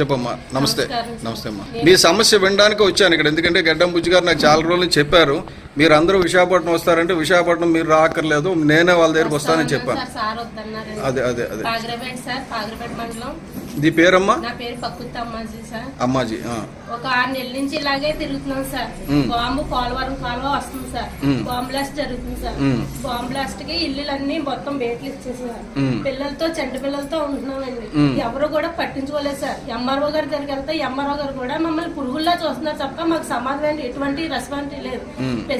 చెప్పమ్మా నమస్తే. నమస్తే అమ్మా. మీ సమస్య వినడానికి వచ్చాను ఇక్కడ ఎందుకంటే గడ్డం బుజ్జి గారు నాకు చాలా రోజులు చెప్పారు. మీరు అందరూ విశాఖపట్నం వస్తారంటే విశాఖపట్నం మీరు రాకర్లేదు నేనే వాళ్ళ దగ్గరికి వస్తానని చెప్పాను అదే అదే అదే ఇది పేరమ్మా నా పేరు పక్కుత్త అమ్మాజీ సార్ అమ్మాజీ. ఒక ఆరు నెలల నుంచి ఇలాగే తిరుగుతున్నాం సార్. బాంబు పోలవరం కాలువ వస్తుంది సార్. బాంబ్ బ్లాస్ట్ జరుగుతుంది సార్. బాంబ్ బ్లాస్ట్కి ఇల్లులన్నీ మొత్తం బేట్లు ఇచ్చేసారు. పిల్లలతో చెడ్డ పిల్లలతో ఉంటున్నామండి. ఎవరు కూడా పట్టించుకోలేదు సార్ ఎంఆర్ఓ గారి దగ్గరికి వెళ్తే ఎంఆర్ఓ గారు కూడా మమ్మల్ని పురుగుల్లా చూస్తున్నారు తప్ప మాకు సమాధానం ఎటువంటి రెస్పాన్స్ లేదు.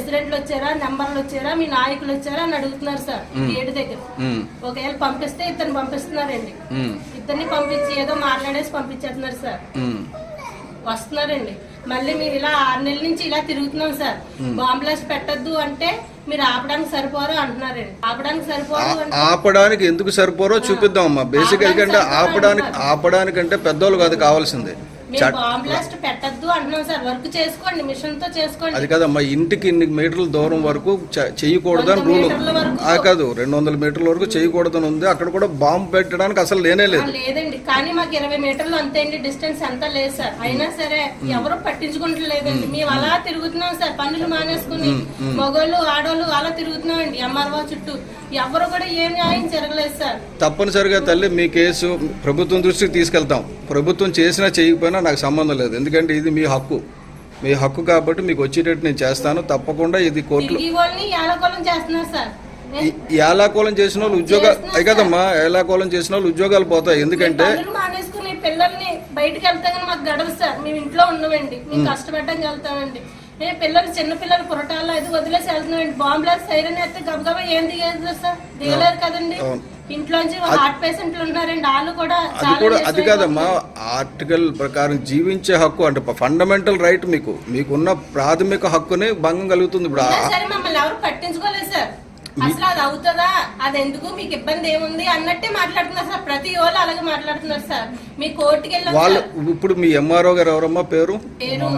ప్రెసిడెంట్లు వచ్చారా నెంబర్లు వచ్చారా మీ నాయకులు వచ్చారా అని అడుగుతున్నారు సార్ గేటు దగ్గర. ఒకవేళ పంపిస్తే ఇద్దరిని పంపిస్తున్నారండి. ఇద్దరిని పంపించి ఏదో మాట్లాడేసి పంపించేస్తున్నారు సార్. వస్తున్నారండి. మళ్ళీ మేము ఇలా ఆరు నెలల నుంచి ఇలా తిరుగుతున్నాం సార్. బాంబ్లాస్ట్ పెట్టద్దు అంటే మీరు ఆపడానికి సరిపోరు అంటున్నారండి. ఆపడానికి సరిపోరు ఆపడానికి ఎందుకు సరిపోరో చూపిద్దాం అమ్మా. బేసిక్ ఎందుకంటే ఆపడానికి ఆపడానికంటే పెద్దోళ్ళు కాదు కావాల్సింది. పెట్టద్దు అంటున్నాం సార్. వర్క్ చేసుకోండి మిషన్తో చేసుకోండి. అది కాదమ్మా ఇంటికి ఇన్ని మీటర్ల దూరం వరకు చేయకూడదని రూల్. ఆ కాదు రెండు వందల మీటర్ల వరకు చేయకూడదని ఉంది. అక్కడ కూడా బాంబు పెట్టడానికి అసలు లేనే లేదు. లేదండి. కానీ మాకు ఇరవై మీటర్లు అంతే అండి డిస్టెన్స్ ఎంత లేదు సార్. అయినా సరే ఎవరు పట్టించుకుంటలేదండి మేము. అలా తిరుగుతున్నాం సార్. పనులు మానేసుకుని మగోళ్ళు ఆడోళ్ళు అలా తిరుగుతున్నాం అండి. ఎంఆర్ఓ చుట్టూ. ఎవరు కూడా ఏం న్యాయం జరగలేదు సార్. తప్పనిసరిగా తల్లి మీ కేసు ప్రభుత్వం దృష్టికి తీసుకెళ్తాం. ప్రభుత్వం చేసినా చేయకపోయినా నాకు సంబంధం లేదు. ఎందుకంటే ఇది మీ హక్కు. మీ హక్కు కాబట్టి మీకు వచ్చేటట్టు నేను చేస్తాను. తప్పకుండా ఇది కోర్టులో ఏలకోలం చేస్తున్నారు సార్. ఈ- ఈ ఏలాకోలం చేసిన వాళ్ళు ఉద్యోగాలు అయి కదమ్మా ఏలాకోలం చేసిన వాళ్ళు ఉద్యోగాలు పోతాయి. ఎందుకంటే పిల్లల్ని బయటకు వెళ్తే కానీ మాకు గడవదు సార్. మేము ఇంట్లో ఉన్నామండి మేము కష్టపడడానికి వెళ్తామండి మేము పిల్లలు చిన్న పిల్లలు పురటాల్లో అది వదిలేసి వెళ్తున్నామండి. బాంబులకు సైరన్ వేస్తే గబగబా ఏం దిగేది సార్? దిగలేరు కదండి. ఇంట్లోంచి హార్ట్ పేషెంట్లు ఉన్నారండి. వాళ్ళు కూడా అది కూడా కాదమ్మా. ఆర్టికల్ ప్రకారం జీవించే హక్కు అంటే ఫండమెంటల్ రైట్ మీకు. మీకున్న ప్రాథమిక హక్కుని భంగం కలుగుతుంది ఇప్పుడు. సరే మమ్మల్ని ఎవరు పట్టించుకోలేదు సార్. అసలు అది అవుతుందా? అది ఎందుకు? మీకు ఇబ్బంది ఏముంది? అన్నట్టే మాట్లాడుతున్నారు సార్. ప్రతి వాళ్ళు అలాగే మాట్లాడుతున్నారు సార్. మీ కోర్టుకి వెళ్ళాం. ఇప్పుడు మీ ఎంఆర్ఓ గారు ఎవరమ్మా? పేరు? పేరు?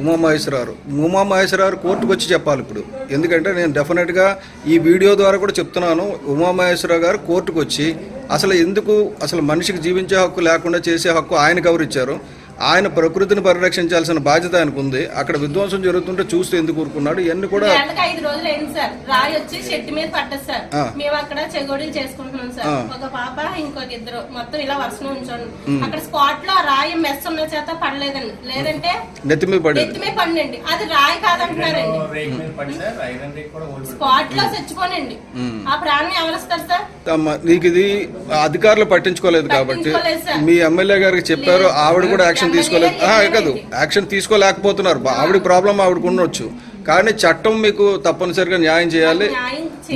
ఉమామహేశ్వరరావు ఉమామహేశ్వరరావు కోర్టుకు వచ్చి చెప్పాలి ఇప్పుడు. ఎందుకంటే నేను డెఫినెట్గా ఈ వీడియో ద్వారా కూడా చెప్తున్నాను. ఉమామహేశ్వరరావు గారు కోర్టుకు వచ్చి అసలు ఎందుకు అసలు మనిషికి జీవించే హక్కు లేకుండా చేసే హక్కు ఆయనకు ఎవరు ఇచ్చారు ఆయన ప్రకృతిని పరిరక్షించాల్సిన బాధ్యత ఆయనకు ఉంది. అక్కడ విధ్వంసం జరుగుతుంటే చూస్తూ ఎందుకు ఊరుకున్నాడు? ఇవన్నీ కూడా ఏళ్ళకి ఐదు రోజులు అయింది సార్. రాయి వచ్చి షెట్టి మీద పడ్డది సార్. ఆ. మేము అక్కడ చెగోడీలు చేసుకుంటున్నాం సార్. ఆ. ఒక పాప ఇంకొక ఇద్దరు. మొత్తం ఇలా వరుసలో ఉంచండి. అక్కడ స్పాట్లో ఆ రాయి మెస్ ఉన్న చేత పడలేదండి. లేదంటే నెత్తి మీద పండండి అది రాయి కాదంటున్నారండి. రేక్ మీద పడి సార్. ఐరన్ రేక్ కూడా ఓడిపోయింది స్పాట్లో చచ్చిపోనండి. ఆ ప్రాణం ఎవరిస్తారు సార్? అమ్మ, నీకు ఇది అధికారులు పట్టించుకోలేదు కాబట్టి. మీ ఎమ్మెల్యే గారికి చెప్పారు. ఆవిడ కూడా యాక్షన్ ఎమ్మెల్యే తీసుకోలేదు. యాక్షన్ తీసుకోలేకపోతున్నారు. బా- ఆవిడ ప్రాబ్లం ఆవిడకు ఉండొచ్చు. కానీ చట్టం మీకు తప్పనిసరిగా న్యాయం చేయాలి.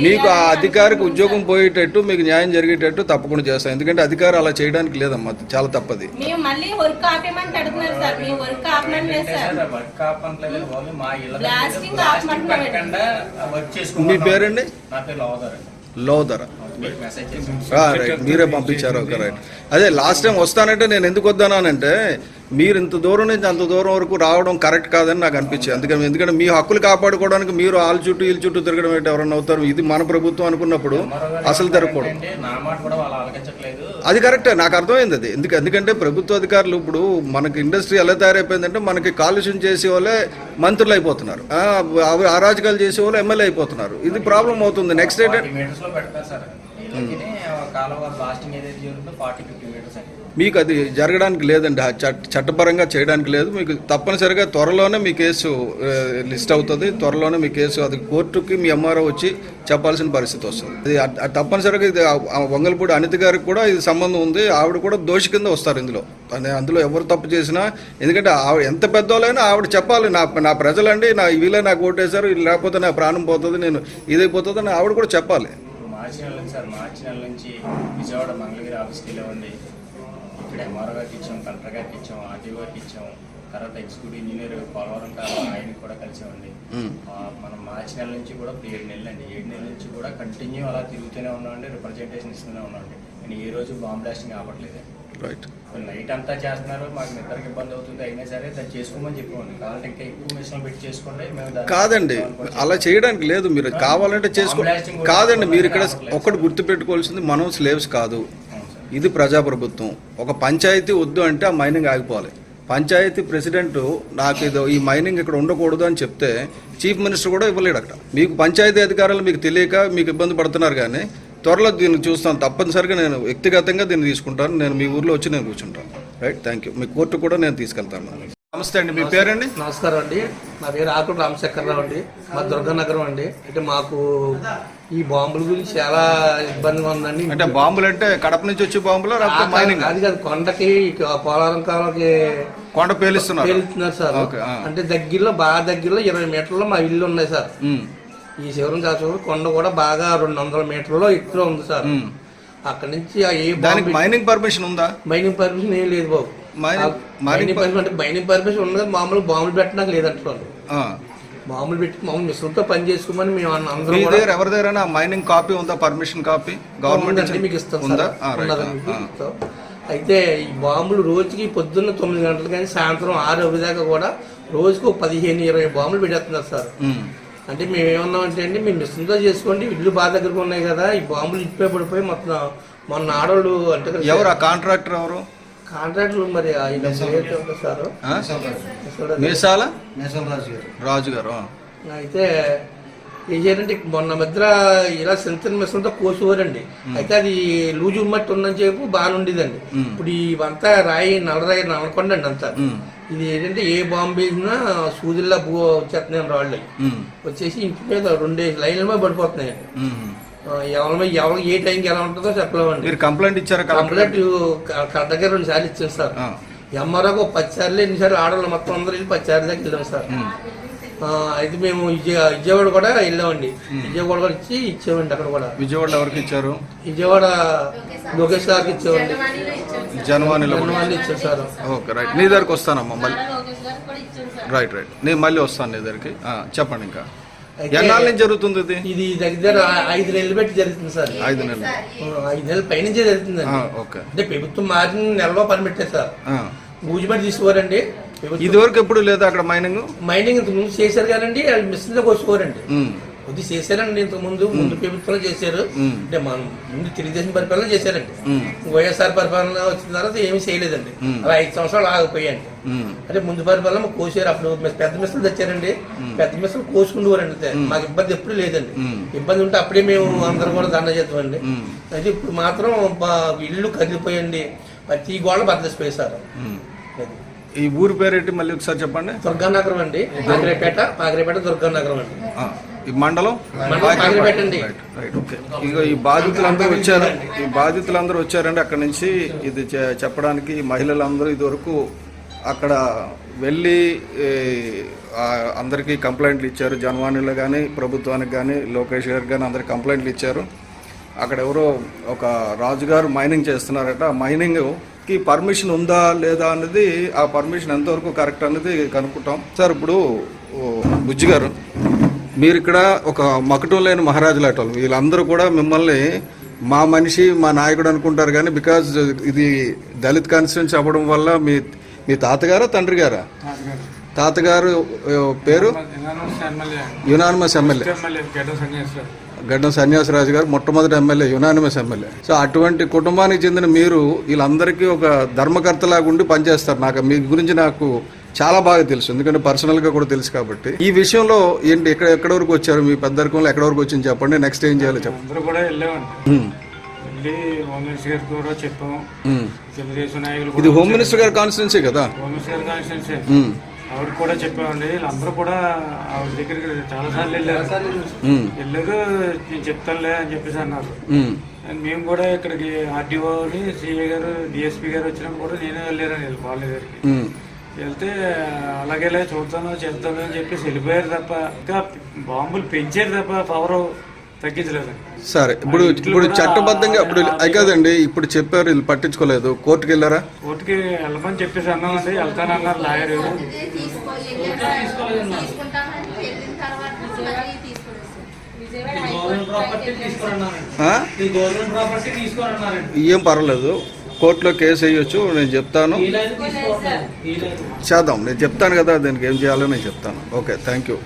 మీకు ఆ అధికారికి ఉద్యోగం. పోయేటట్టు మీకు న్యాయం జరిగేటట్టు తప్పకుండా చేస్తాం. ఎందుకంటే అధికారం అలా చేయడానికి లేదమ్మా. చాలా తప్పది. మా పేరండి? లోదర రైట్ మీరే పంపించారు. ఓకే రైట్ అదే లాస్ట్ టైం వస్తానంటే నేను ఎందుకు వద్దానంటే మీరు ఇంత దూరం నుంచి అంత దూరం వరకు రావడం కరెక్ట్ కాదని నాకు అనిపించింది. అందుకని ఎందుకంటే మీ హక్కులు కాపాడుకోవడానికి మీరు వాళ్ళ చుట్టూ వీళ్ళ చుట్టూ తిరగడం ఏంటి? ఎవరన్నా అవుతారు? ఇది మన ప్రభుత్వం అనుకున్నప్పుడు అసలు తిరగకూడదు అది కరెక్టే నాకు అర్థమైంది అది. ఎందుకు ఎందుకంటే ప్రభుత్వ అధికారులు ఇప్పుడు మనకి ఇండస్ట్రీ ఎలా తయారైపోయిందంటే మనకి కాలుష్యం చేసే వాళ్ళే మంత్రులు అయిపోతున్నారు. అరాజకాలు చేసే వాళ్ళు ఎమ్మెల్యే అయిపోతున్నారు. ఇది ప్రాబ్లం అవుతుంది. నెక్స్ట్ ఏంటంటే మీకు అది జరగడానికి లేదండి. చట్టపరంగా చేయడానికి లేదు. మీకు తప్పనిసరిగా త్వరలోనే మీ కేసు లిస్ట్ అవుతుంది. త్వరలోనే మీ కేసు అది కోర్టుకి మీ ఎంఆర్ఓ వచ్చి చెప్పాల్సిన పరిస్థితి వస్తుంది. ఇది తప్పనిసరిగా ఇది వంగలపూడి అనిత గారికి కూడా ఇది సంబంధం ఉంది. ఆవిడ కూడా దోషి కింద వస్తారు ఇందులో. అందులో ఎవరు తప్పు చేసినా ఎందుకంటే ఆవిడ ఎంత పెద్దోళ్ళైనా ఆవిడ చెప్పాలి. నా నా ప్రజలండి నా వీళ్ళే నాకు ఓటేశారు లేకపోతే నా ప్రాణం పోతుంది నేను ఇదైపోతుంది అని ఆవిడ కూడా చెప్పాలి. మార్చి నెల నుంచి సార్ మార్చి నెల నుంచి విజయవాడ మంగళగిరి ఆఫీస్కి వెళ్ళేవండి ఇక్కడ ఎంఆర్ఓ గారికి ఇచ్చాం కలెక్టర్ గారికి ఇచ్చాం ఆర్టీఓ గారికి ఇచ్చాం. తర్వాత ఎగ్జిక్యూటివ్ ఇంజనీర్ పోలవరం కాదు ఆయనకి కూడా కలిసామండి. మనం మార్చి నెల నుంచి కూడా ఇప్పుడు ఏడు నెలలు అండి. ఏడు నెలల నుంచి కూడా కంటిన్యూ అలా తిరుగుతూనే ఉన్నామండి రిప్రజెంటేషన్ ఇస్తూనే ఉన్నామండి. కానీ ఏ రోజు బాంబ్ బ్లాస్టింగ్ ఆపట్లేదు. రైట్. నైట్ అంతా చేస్తున్నారు మాకు నిద్రకి ఇబ్బంది అవుతుంది అయినా సరే దాన్ని చేసుకోమని చెప్పామండి కావాలంటే ఇంకా ఎక్కువ మిషన్ పెట్టి చేసుకోండి మేము కాదండి అలా చేయడానికి లేదు. మీరు కావాలంటే చేసుకో కాదండి మీరు ఇక్కడ ఒకటి గుర్తుపెట్టుకోవాల్సింది మనం స్లేవ్స్ కాదు. ఇది ప్రజాప్రభుత్వం. ఒక పంచాయతీ వద్దు అంటే ఆ మైనింగ్ ఆగిపోవాలి. పంచాయతీ ప్రెసిడెంట్ నాకు ఇది ఈ మైనింగ్ ఇక్కడ ఉండకూడదు అని చెప్తే చీఫ్ మినిస్టర్ కూడా ఇవ్వలేడు అక్కడ. మీకు పంచాయతీ అధికారులు మీకు తెలియక మీకు ఇబ్బంది పడుతున్నారు కానీ త్వరలో దీన్ని చూస్తాను. తప్పనిసరిగా నేను వ్యక్తిగతంగా దీన్ని తీసుకుంటాను. నేను మీ ఊర్లో వచ్చి నేను కూర్చుంటాను. రైట్ థ్యాంక్ యూ మీ కోర్టు కూడా నేను తీసుకెళ్తాను. నమస్తే అండి. మీ పేరండి? నమస్కారం అండి. నా పేరు ఆకుడు రామశేఖరరావు అండి. మా దుర్గానగరం అండి. అంటే మాకు ఈ బాంబుల గురించి చాలా ఇబ్బందిగా ఉందండి. అంటే బాంబులు అంటే కడప నుంచి వచ్చే బాంబులు మైనింగ్? అది కాదు కొండకి పోలవరం కాలకి కొండ పేలుస్తున్నారు. పేలుతున్నారు సార్. అంటే దగ్గరలో బాగా దగ్గరలో ఇరవై మీటర్లో మా ఇల్లు ఉన్నాయి సార్. ఈ శివరం కాసు కొండ కూడా బాగా రెండు వందల మీటర్లో ఎత్తులో ఉంది సార్. అక్కడ నుంచి ఏ దానికి మైనింగ్ పర్మిషన్ ఉందా? మైనింగ్ పర్మిషన్ ఏం లేదు బాబు. మైనింగ్- పర్మిషన్ అంటే మైనింగ్ పర్మిషన్ ఉన్నది మామూలు బాంబులు పెట్టడానికి లేదంటున్నారు. మామూలు పెట్టి మామూలు మిషన్తో పని చేసుకోమని మేము అందరం మీ కూడా దగ్గర ఎవరి దగ్గర మైనింగ్ కాపీ ఉందా? Permission copy? గవర్నమెంట్ ఉందండి, మీకు ఇస్తాం ఉందా? సార్. ఆ, రైట్. ఉన్నదండి, మీకు ఆ, ఇస్తాం. అయితే ఈ బాంబులు రోజుకి పొద్దున్న తొమ్మిది గంటలు కానీ సాయంత్రం ఆరు దాకా కూడా రోజుకు ఒక పదిహేను ఇరవై బాంబులు పెట్టేస్తున్నారు సార్. ఉమ్, అంటే మేము ఏమన్నామంటే అండి మీ మిషన్తో చేసుకోండి ఇల్లు బాగా దగ్గరకు ఉన్నాయి కదా ఈ బాంబులు ఇప్పే పడిపోయి మొత్తం మొన్న ఆడవాళ్ళు అంటే ఎవరు ఆ కాంట్రాక్టర్ ఎవరు? కాంట్రాక్టులు మరి ఆయన సార్? మీసాల రాజు. గారు. అయితే ఏం చేయాలంటే మొన్న మధ్య ఇలా సెంటర్ మిషన్తో కోసేవారండి అయితే అది లూజు మట్టి ఉందని చెప్పి బాగా ఉండేదండి ఇప్పుడు ఇవంతా రాయి నల్లరాయి నల్లకొండ అండి అంతా. ఇది ఏంటంటే ఏ బాంబు వేసినా సూదిల్లా భూ వచ్చేస్తున్నాయి రాళ్ళు. వచ్చేసి ఇంటి మీద రెండే లైన్ల మీద పడిపోతున్నాయండి. ఆ, ఎవరి ఎవరు ఏ టైంకి ఎలా ఉంటుందో చెప్పలేమండి. మీరు కంప్లైంట్ ఇచ్చారా కంప్లీట్ కరెక్ట్గా రెండు సార్లు ఇచ్చాను సార్. ఆ. ఎంఆర్ఓకి ఒక పది సార్లు ఎన్నిసార్లు ఆడవాళ్ళు మొత్తం అందరూ వెళ్ళి పది సార్లు దాకా వెళ్ళాం సార్. ఆ, అయితే మేము విజయ విజయవాడ కూడా వెళ్ళామండి. విజయవాడ కూడా ఇచ్చి ఇచ్చామండి అక్కడ కూడా. విజయవాడలో ఎవరికి ఇచ్చారు? విజయవాడ లోకేష్ గారికి ఇచ్చామండి. జనవాణిలో వాళ్ళు ఇచ్చారు సార్. Okay right. నీ దగ్గరకు వస్తానమ్మా మళ్ళీ. ఇచ్చాం రైట్ రైట్. నేను మళ్ళీ వస్తాను నీ దగ్గరికి. చెప్పండి ఇంకా. ఎన్నాళ్ళ నుంచి జరుగుతుంది ఇది? ఇది దగ్గర ఐదు నెలలు పెట్టి జరుగుతుంది సార్. ఐదు నెలలు ఐదు నెలల. పైనుంచే ఓకే. అంటే ప్రభుత్వం మారిన నెలలో పని పెట్టారు సార్. బూజిమట్టి తీసుకోరండి. ప్రభుత్వం ఇదివరకు ఎప్పుడు లేదా అక్కడ మైనింగ్ మైనింగ్ ఇంతకు ముందు చేశారు కానండి వాళ్ళు మిషన్లో కోసుకోరండి. కొద్ది చేశారండి ఇంతకు ముందు ముందు ప్రభుత్వంలో చేశారు. అంటే మనం ముందు తెలుగుదేశం పరిపాలన చేశారండి. వైఎస్ఆర్ పరిపాలన వచ్చిన తర్వాత ఏమీ చేయలేదండి. అలా ఐదు సంవత్సరాలు ఆగిపోయాయండి. అంటే ముందు పరిపాలన మాకు కోసారు అప్పుడు పెద్ద మిషన్లు తెచ్చారండి. పెద్ద మిషన్లు కోసుకుంటూరండి అంతే. మాకు ఇబ్బంది ఎప్పుడు లేదండి. ఇబ్బంది ఉంటే అప్పుడే మేము అందరం కూడా దండ మ్మ్. అయితే ఇప్పుడు మాత్రం ఇల్లు కదిలిపోయండి. ప్రతి గోడ బద్దలిసిపోయి సార్ ఉమ్. అది. ఈ ఊరి పేరేంటి మళ్ళీ ఒకసారి చెప్పండి? దుర్గానగరం అండి. పాకిరేపేట పాకిరేపేట దుర్గానగరం అండి. ఈ మండలం. రైట్, ఓకే ఇక ఈ బాధితులందరూ వచ్చారు. ఈ బాధితులందరూ వచ్చారండి అక్కడ నుంచి. ఇది చెప్పడానికి మహిళలందరూ ఇదివరకు అక్కడ వెళ్ళి అందరికీ కంప్లైంట్లు ఇచ్చారు. జనవాణిలో కానీ ప్రభుత్వానికి కానీ లోకేష్ గారికి కానీ అందరికి కంప్లైంట్లు ఇచ్చారు. అక్కడ ఎవరో ఒక రాజుగారు మైనింగ్ చేస్తున్నారట. ఆ మైనింగ్కి పర్మిషన్ ఉందా లేదా అనేది ఆ పర్మిషన్ ఎంతవరకు కరెక్ట్ అనేది కనుక్కుంటాం. సార్ ఇప్పుడు బుజ్జి గారు మీరు ఇక్కడ ఒక మకటం లేని మహారాజు లాంటి వీళ్ళందరూ కూడా మిమ్మల్ని మా మనిషి మా నాయకుడు అనుకుంటారు కానీ బికాజ్ ఇది దళిత్ కాన్స్టిట్యూన్సీ అవ్వడం వల్ల మీ మీ తాతగారా తండ్రి గారా తాతగారు పేరు? Unanimous MLA. గడ్డం సన్యాసరాజు గారు మొట్టమొదటి ఎమ్మెల్యే యునానిమస్ ఎమ్మెల్యే. సో అటువంటి కుటుంబానికి చెందిన మీరు వీళ్ళందరికీ ఒక ధర్మకర్తలాగా ఉండి పనిచేస్తారు. నాకు మీ గురించి నాకు చాలా బాగా తెలుసు. ఎందుకంటే పర్సనల్గా కూడా తెలుసు కాబట్టి. ఈ విషయంలో ఏంటి ఎక్కడ ఎక్కడ వరకు వచ్చారు మీ పెద్దరికంలో? ఎక్కడ వరకు వచ్చింది చెప్పండి. నెక్స్ట్ ఏం చేయాలో చెప్పండి. అందరూ కూడా వెళ్ళామండి వెళ్ళి హోమ్ మినిస్టర్ గారికి కూడా చెప్పాము. ఉమ్. తెలుగుదేశం నాయకులు ఇది హోమ్ మినిస్టర్ గారి కాన్స్టిట్యున్సీ కదా? హోమ్ మినిస్టర్ గారి కాన్స్టిట్యున్సీ ఆవిడ కూడా చెప్పామండి వీళ్ళందరూ కూడా ఆవిడ దగ్గరికి చాలా సార్లు వెళ్ళారు. వెళ్ళారు. నేను చెప్తానులే అని చెప్పేసి అన్నారు. అండ్ మేము కూడా ఇక్కడికి ఆర్డీఓని సిఏ గారు డిఎస్పీ గారు వచ్చినప్పుడు కూడా నేనే వెళ్ళారని వాళ్ళ దగ్గరికి. వెళ్తే అలాగేలే చూద్దాను చేద్దాను అని చెప్పేసి వెళ్ళిపోయారు తప్ప ఇంకా బాంబులు పెంచారు తప్ప పవర్ తగ్గించలేదండి సరే ఇప్పుడు ఇప్పుడు చట్టబద్ధంగా ఇప్పుడు అది కాదండి ఇప్పుడు చెప్పారు వీళ్ళు పట్టించుకోలేదు. కోర్టుకి వెళ్ళారా? కోర్టుకి వెళ్ళమని చెప్పేసి అన్నామండి వెళ్తానన్నారు లాయర్? ఏం పర్వాలేదు. కోర్టులో కేసు వేయొచ్చు నేను చెప్తాను. చేద్దాం. నేను చెప్తాను కదా దీనికి ఏం చేయాలో నేను చెప్తాను. Okay thank you